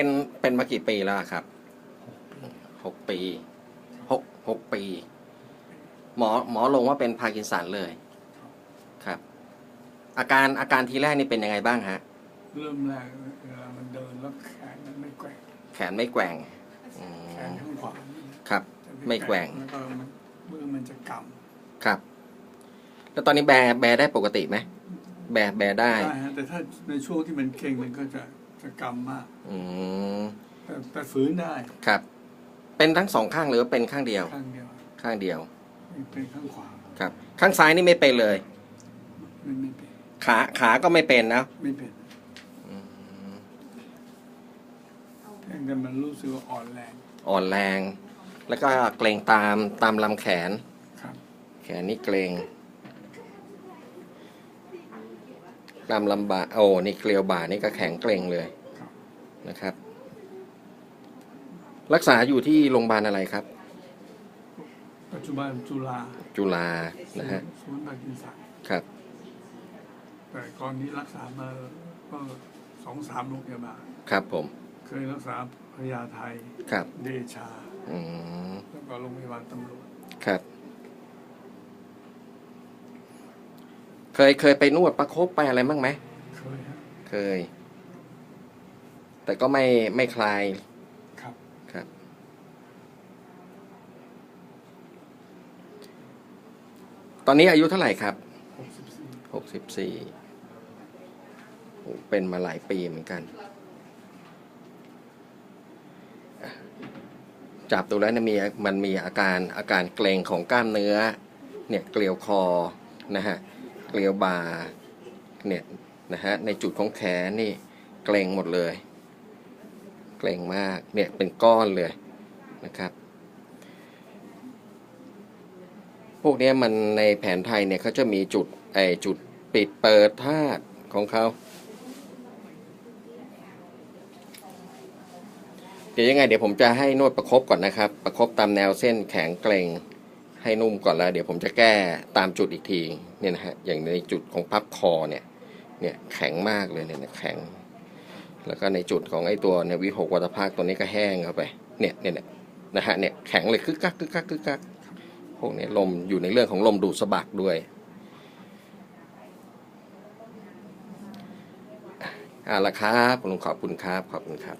เป็นเป็นมากี่ปีแล้วครับหกปีหกหกปี หมอหมอลงว่าเป็นพาร์กินสันเลยครับ อาการอาการทีแรกนี่เป็นยังไงบ้างฮะ เริ่มแรกเวลามันเดินแล้วแขนมันไม่แกว่งแขนไม่แกว่งอืแขนมข้างขวานี่ครับ จะไม่แกว่ง แล้วก็มันมือมันจะกครับ แล้วตอนนี้แบร์แบร์ได้ปกติไหมแบร์แบร์ำได้ได้ฮะแต่ถ้าในช่วงที่มันเก่งมันก็จะ จะกำมากอืมแต่แต่ฝืนได้ครับ เป็นทั้งสองข้างหรือว่าเป็นข้างเดียว ข้างเดียวข้างเดียว เป็นข้างขวาครับ ข้างซ้ายนี่ไม่เป็นเลย ไม่ไม่เป็นขาขาก็ไม่เป็นนะไม่เป็นอืมเพียงแต่มันรู้สึกว่าอ่อนแรงอ่อนแรง แล้วก็เกรงตามตามลำแขน ครับ แขนนี่เกรง ลำลำบาโอ้นี่เกลียวบ่านี่ก็แข็งเกรงเลยครับนะครับ รักษาอยู่ที่โรงพยาบาลอะไรครับ ปัจจุบันจุฬาจุฬานะฮะศูนย์พาร์กินสันครับ แต่ก่อนนี้รักษามาก็สองสามโรงพยาบาลครับผม เคยรักษาพญาไทครับ เดชา อืมแล้วก็โรงพยาบาลตำรวจครับ เคยเคยไปนวดประคบไปอะไรบ้างไหมเคยฮะเคย แต่ก็ไม่ไม่คลายครับ ครับ ตอนนี้อายุเท่าไหร่ครับ64หกสิบสี่เป็นมาหลายปีเหมือนกันอะจับดูแล้วเนี่ยมีมันมีอาการอาการเกร็งของกล้ามเนื้อ เนี่ยเกลียวคอนะฮะ เกลียวบ่าเนี่ยนะฮะในจุดของแขนนี่เกรงหมดเลย เกรงมากเนี่ยเป็นก้อนเลยนะครับ พวกนี้มันในแผนไทยเนี่ยเขาจะมีจุดไอจุดปิดเปิดธาตุของเขาเดี๋ยวยังไงเดี๋ยวผมจะให้นวดประคบก่อนนะครับ ประคบตามแนวเส้นแข็งเกรง ให้นุ่มก่อนแล้ว เดี๋ยวผมจะแก้ตามจุดอีกทีเนี่ยนะฮะอย่างในจุดของพับคอเนี่ยเนี่ยแข็งมากเลยเนี่ยแข็ง แล้วก็ในจุดของไอ้ตัวเนี่ยวิหกวัตภาคตัวนี้ก็แห้งเข้าไปเนี่ยเนี่ยนะฮะเนี่ยแข็งเลยคึกกักคึกกักคึกกักพวกนี้ลมอยู่ในเรื่องของลมดูดสะบักด้วยอะเอาละครับลุงขอบคุณครับ ขอบคุณครับ